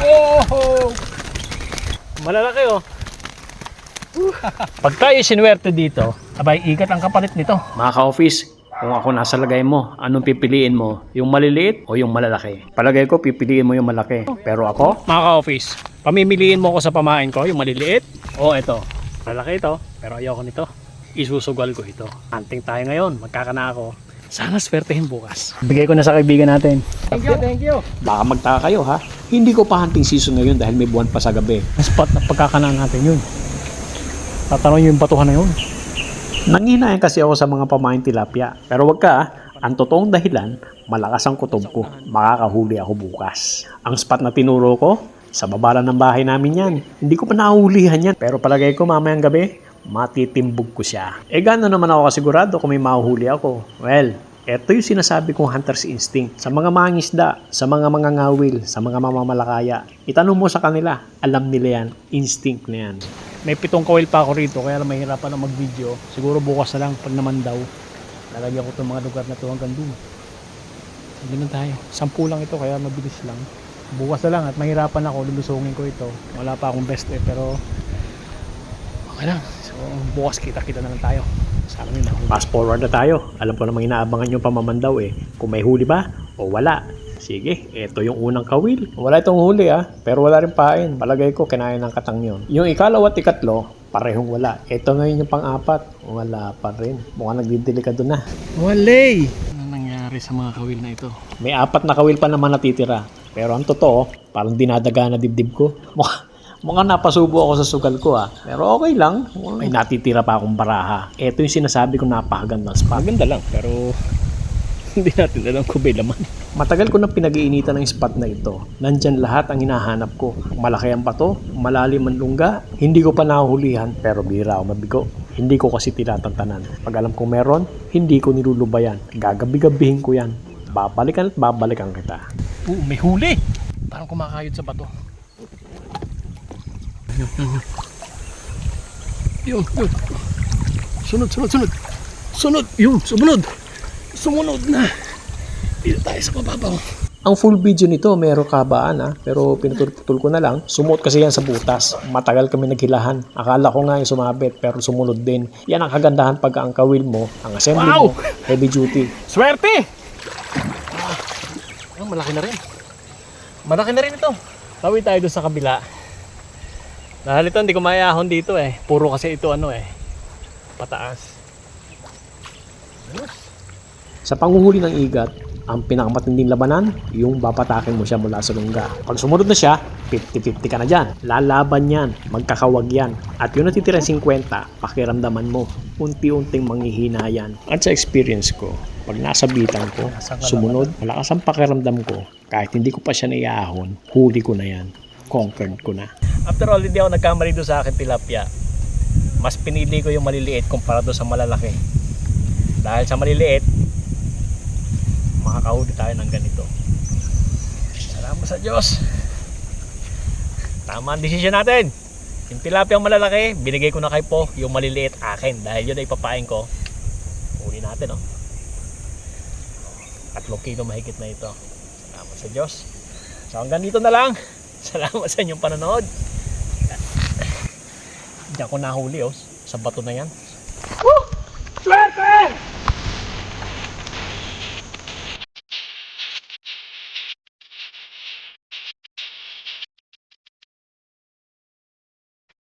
Oh! Malalaki oh. Pag tayo sinuwerte dito, abay ikat ang kapalit nito. Mga ka-office, kung ako nasa lagay mo, anong pipiliin mo? Yung maliliit o yung malalaki? Palagay ko, pipiliin mo yung malaki. Pero ako, Mga ka-office, pamimiliin mo ko sa pamain ko, yung maliliit. O ito, malaki ito, pero ayoko nito. Isusugal ko ito. Anting tayo ngayon, magkakana ako. Sana swertehin bukas. Bigay ko na sa kaibigan natin. Thank you, thank you. baka magtaka kayo ha, hindi ko pa hunting season ngayon dahil may buwan pa sa gabi. Ang spot na pagkakanaan natin yun. Tatanong yung batuhan na yun. Nanginayan kasi ako sa mga pamain tilapia. Pero wag ka, ah. ang totoong dahilan, malakas ang kutob ko. Makakahuli ako bukas. Ang spot na tinuro ko, sa babala ng bahay namin yan. Hindi ko pa nahuhulihan yan. Pero palagay ko mamayang gabi, matitimbog ko siya. Eh gano'n naman ako kasigurado kung may mahuhuli ako. Well, eto yung sinasabi kong hunter's instinct. Sa mga mangisda, sa mga mga ngawil, sa mga mamamalakaya. Itanong mo sa kanila, alam nila yan. Instinct na yan. May pitong kawil pa ako rito, kaya mahirapan na mag-video. Siguro bukas na lang, pag naman daw. Lalagyan ko itong mga lugar na ito hanggang dun. Hindi tayo. Sampu lang ito, kaya mabilis lang. Bukas na lang at mahirapan ako, lulusungin ko ito. Wala pa akong best eh, pero okay lang. So, bukas kita-kita na lang tayo. Sana may mahuli. Fast forward na tayo. Alam ko namang inaabangan yung pamamandaw eh. Kung may huli ba o wala. Sige, eto yung unang kawil. Wala itong huli ah, pero wala rin pain. Palagay ko kinain ng katang yun. Yung ikalawa at ikatlo, parehong wala. Ito ngayon yung pang-apat, wala pa rin. Mukhang nagdidelikado na. Walay! Ano nangyari sa mga kawil na ito? May apat na kawil pa naman natitira. Pero ang totoo, parang dinadaga na dibdib ko. Mukha, mukhang napasubo ako sa sugal ko ah. Pero okay lang, may natitira pa akong baraha. Ito yung sinasabi ko napakagandang spot. Maganda lang, pero hindi natin alam kung may laman. Matagal ko na pinag-iinitan ng spot na ito. Nandyan lahat ang hinahanap ko. Malaki ang bato, malalim ang lungga. Hindi ko pa nahuhulihan, pero bira ako mabigo. Hindi ko kasi tinatantanan. Pag alam kong meron, hindi ko nilulubayan. Gagabi-gabihin ko yan. Babalikan at babalikan kita. Oo, may huli! Parang kumakayod sa bato. Yun, yun, yun. Yun, yun. Sunod, sunod, sunod. Sunod! Yun, sumunod! Sumunod na! Dito tayo sa mababaw. Ang full video nito, meron kabaan ah, pero pinutol ko na lang. Sumuot kasi yan sa butas. Matagal kami naghilahan. Akala ko nga yung sumabit, pero sumunod din. Yan ang kagandahan pag ang kawil mo, ang assembly Wow! mo, heavy duty. Swerte! Ah, malaki na rin. Malaki na rin ito. Tawid tayo doon sa kabila. Dahil ito hindi ko mayahon dito eh. Puro kasi ito ano eh. Pataas. Sa panguhuli ng igat, ang pinakamatinding labanan, yung babatakin mo siya mula sa lungga. Pag sumunod na siya, 50-50 ka na dyan. Lalaban yan, magkakawag yan. At yung natitira 50, pakiramdaman mo. Unti-unting manghihina yan. At sa experience ko, pag nasa bitan ko, sumunod, malakas ang pakiramdam ko. Kahit hindi ko pa siya naiahon, huli ko na yan. Conquered ko na. After all, hindi ako nagkamali doon sa akin tilapia. Mas pinili ko yung maliliit kumpara doon sa malalaki. Dahil sa maliliit, makakahuli tayo ng ganito. Salamat sa Diyos. Tama ang desisyon natin. Yung tilapia ang malalaki, binigay ko na kay Po. Yung maliliit akin. Dahil yun ay papain ko. Huli natin, oh. Tatlong kilo mahigit na ito. Salamat sa Diyos. So hanggang dito na lang. Salamat sa inyong panonood. Hindi ako nahuli oh, sa bato na yan.